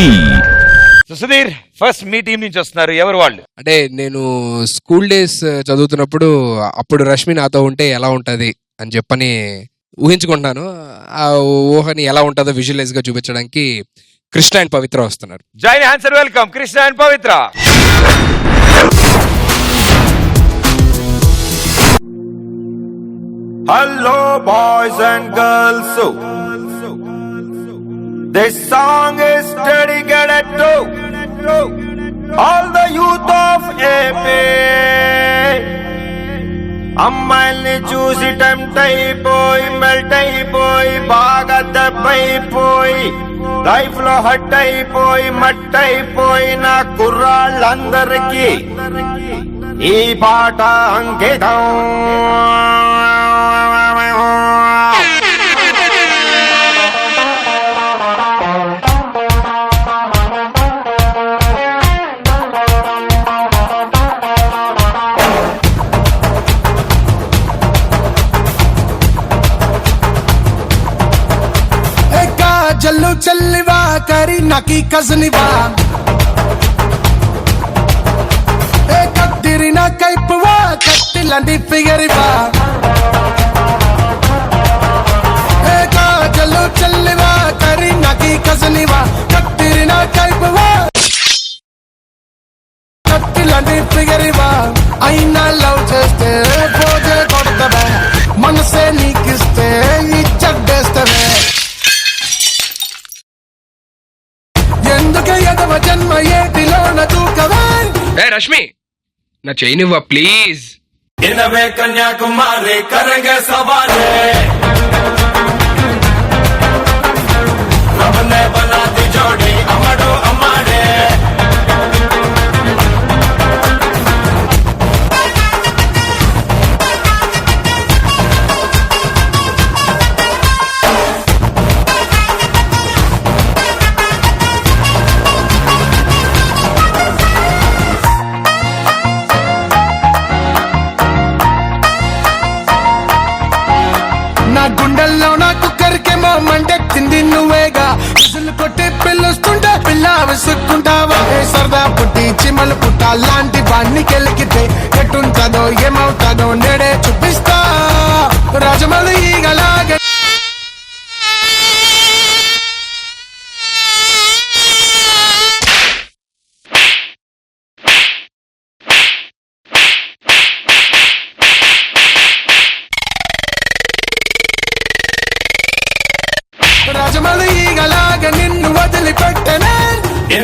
Sudheer first మీ team నుంచి వస్తున్నారు. ఎవరు వాళ్ళు? అంటే నేను స్కూల్ డేస్ చదువుతున్నప్పుడు అప్పుడు రష్మి నాతో ఉంటే ఎలా ఉంటది అని చెప్పని ఊహించుకుంటున్నాను ఆ ఊహని ఎలా ఉంటుందో విజువలైజ్గా చూపించడానికి కృష్ణ అండ్ పవిత్ర వస్తున్నారు. Join answer welcome Krishna and Pavitra. Hello, boys and girls. This song is dedicated to all the youth of AP. అమ్మాయిల్ని చూసి టెంప్ట్ అయిపోయి మెల్ట్ అయిపోయి బాగా దెబ్బైపోయి లైఫ్లో హట్ అయిపోయి మట్ అయిపోయిన కుర్రాళ్ళందరికీ ఈ పాట అంకితం ఏకా జల్లు చెల్లివా కరి నకి కజనివా ఏ కత్తిరిన కైపువా కత్తిలంది ఫిగరివా. జన్మ ఏటిలోన ఏ రష్మి నా చేయనివ్వ ప్లీజ్. ఇనవే కన్యాకుమారి కరంగే సవారే గుండెల్లో నా కుక్కరికేమో మండెక్కింది నువ్వేగా. విసులు కొట్టి పిలుస్తుంటే పిల్ల విసుక్కుంటావా? సరదా పుట్టి చిమలు పుట్ట లాంటి వాణ్ణి కెలికితే ఎట్టుంటదో ఏమవుతుందో నేడే చూపిస్తా. రాజమలు ఈగ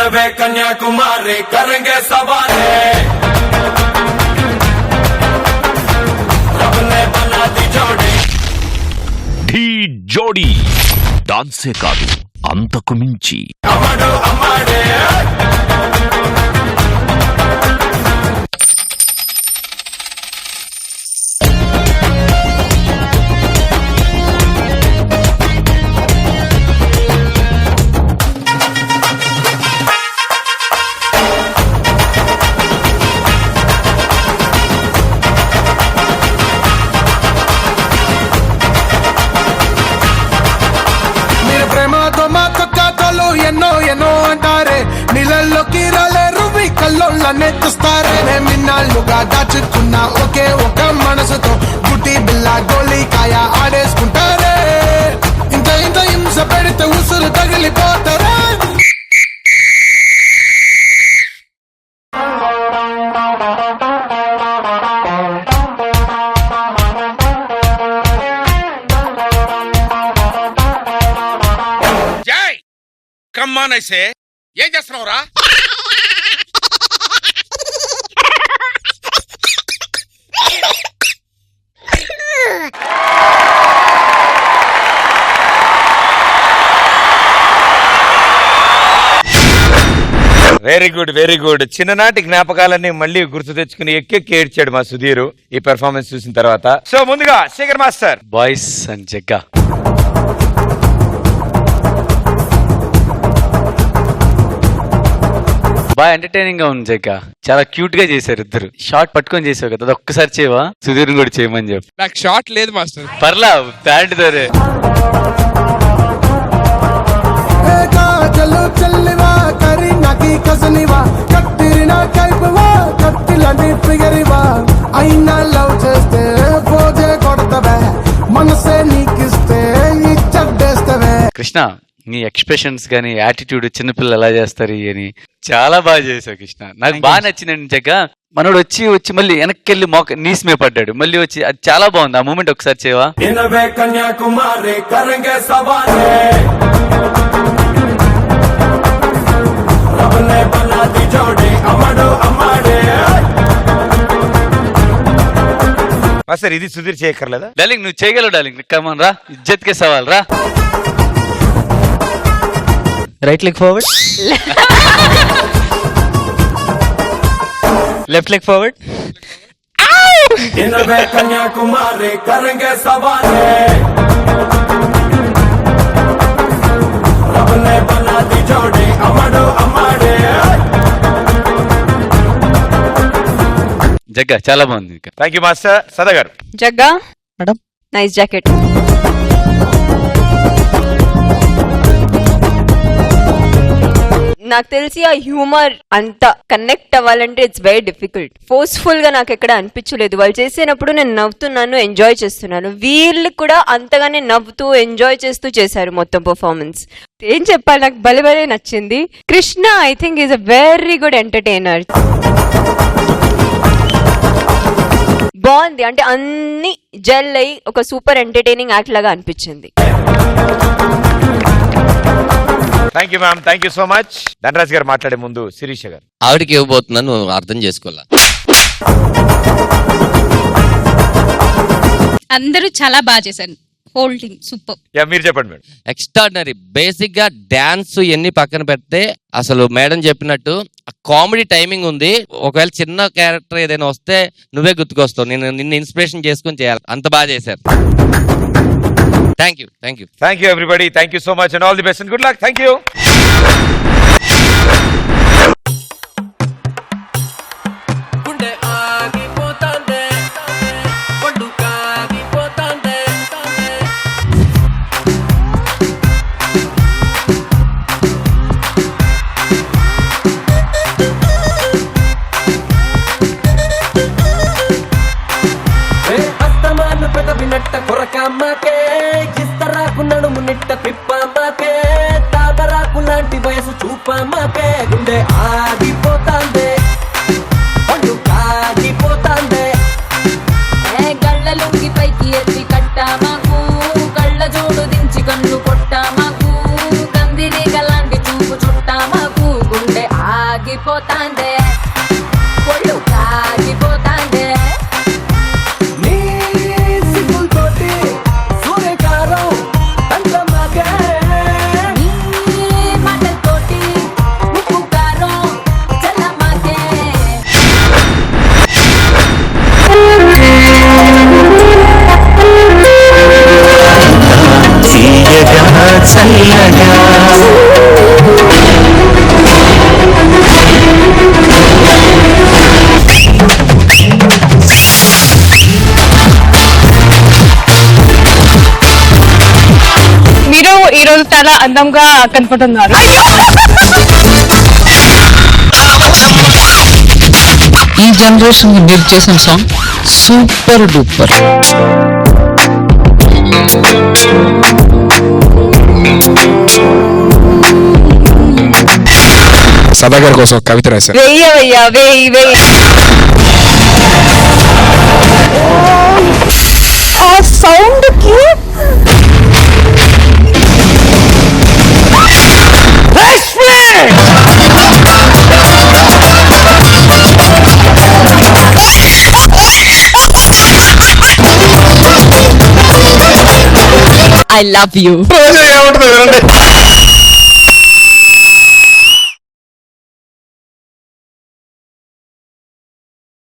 నవే కన్యాకుమారి కరంగే సవారే. ఢీ జోడీ. డాన్సే కాదు అంతకు మించి. అమ్మడు అమ్మాడే. కల్లోళ్ళనే చూస్తారే మేమిన్నాళ్ళుగా దాచుకున్న ఒకే ఒక మనసుతో గుట్టి బిల్ల గోళీకాయ ఆడేసుకుంటారే? ఇంత ఇంత హింస పెడితే ఉసురు తగిలిపోతారా? కమ్మానైసే ఏం చేస్తున్నావురా? వెరీ గుడ్ వెరీ గుడ్ చిన్ననాటి జ్ఞాపకాలన్నీ మళ్ళీ గుర్తు తెచ్చుకుని ఎక్కెక్కి ఏడ్చాడు మా సుధీర్ ఈ పెర్ఫార్మెన్స్ చూసిన తర్వాత. సో ముందుగా Shekhar master. Boys and Jagga బాగా ఎంటర్టైనింగ్గా ఉంది జగ్గా. చాలా క్యూట్గా చేశారు ఇద్దరు. షార్ట్ పట్టుకొని చేసావు కదా అది ఒక్కసారి చేయవా? సుధీర్ కూడా చేయమని చెప్పు. నాకు షార్ట్ లేదు మాస్టర్. పర్లా ప్యాంట్ దరే ಕರಿನಾಕಿ ಕಸನಿವ ಕಟ್ಟಿರಿನ ಕೈಪುವ ಕಟ್ಟಿಲಂಟಿ ಫಿಗರಿವ అయినా లవ్ చేస్తే పోతే కొడతావే మనసే నీకిస్తే ఇచ్చేస్తావే కృష్ణ నీ ఎక్స్ప్రెషన్స్ కానీ యాటిట్యూడ్ చిన్నపిల్లలు ఎలా చేస్తారు అని చాలా బాగా చేసావు కృష్ణ. నాకు బాగా నచ్చిందండి జగ్గ మనోడు వచ్చి వచ్చి మళ్ళీ వెనక్కి వెళ్ళి మోక నీస్ మీద పడ్డాడు. మళ్ళీ వచ్చి అది చాలా బాగుంది. ఆ మూమెంట్ ఒకసారి చేయవా? కన్యాకుమారి సార్ ఇది సుధీర్ చేయక్కర్లేదా? డార్లింగ్ నువ్వు చేయగలవు డార్లింగ్. కమన్ రా ఇజ్జత్కే సవాల్ రా. Right leg forward left leg forward అమడు అమ్మడే జగ్గా చాలా బాగుంది. ఇంకా థ్యాంక్ యూ మాస్టర్ సదా గారు జగ్గా. మేడం నైస్ జాకెట్ నాకు తెలిసి ఆ హ్యూమర్ అంత కనెక్ట్ అవ్వాలంటే ఇట్స్ వెరీ డిఫికల్ట్ ఫోర్స్ఫుల్గా నాకు ఎక్కడ అనిపించలేదు. వాళ్ళు చేసినప్పుడు నేను నవ్వుతున్నాను ఎంజాయ్ చేస్తున్నాను. వీళ్ళు కూడా అంతగానే నవ్వుతూ ఎంజాయ్ చేస్తూ చేశారు మొత్తం పర్ఫార్మెన్స్ ఏం చెప్పాలి? నాకు భలే భలే నచ్చింది. Krishna I think is a very good entertainer బాగుంది. అంటే అన్ని జెల్ అయి ఒక సూపర్ ఎంటర్టైనింగ్ యాక్ట్ లాగా అనిపించింది. Thank you ma'am thank you so much Dhanraj garu మాట్లాడే ముందు శిరీష గారు. ఆవిడకి ఇవ్వబోతున్నాను నువ్వు అర్థం చేసుకోవాలా? అందరూ చాలా బాగా చేశారు. Holding super. యా మీరు చెప్పండి మేడం. ఎక్స్ట్రాడినరీ బేసిక్గా డాన్స్ ఎన్ని పక్కన పెడితే అసలు మేడం చెప్పినట్టు కామెడీ టైమింగ్ ఉంది. ఒకవేళ చిన్న క్యారెక్టర్ ఏదైనా వస్తే నువ్వే గుర్తుకొస్తావు. నేను నిన్ను ఇన్స్పిరేషన్ చేసుకుని చేయాలి. అంత బాగా చేశారు. Thank you thank you thank you everybody thank you so much and all the best and good luck thank you వయసు పేగుండే ఆగిపోతాందే పండు కాగిపోతాందే గళ్ళలుంగి పైకి ఎత్తి కట్టామాకు కళ్ళ జోడు దించి కన్ను కొట్టామాకు మాకు కందిరి చూపు చుట్టామాకు గుండె ఆగిపోతాందే ఈ రోజు చాలా అందంగా కనపడుతున్నారు. ఈ జనరేషన్ మీరు చేసిన సాంగ్ సూపర్ డూపర్. సదా గారి కోసం కవిత రాశారు. వెయ్యవయ్యా వెయ్యి వెయ్యి. ఆ ఐ లవ్ యూ ఏముంటుంది వినండి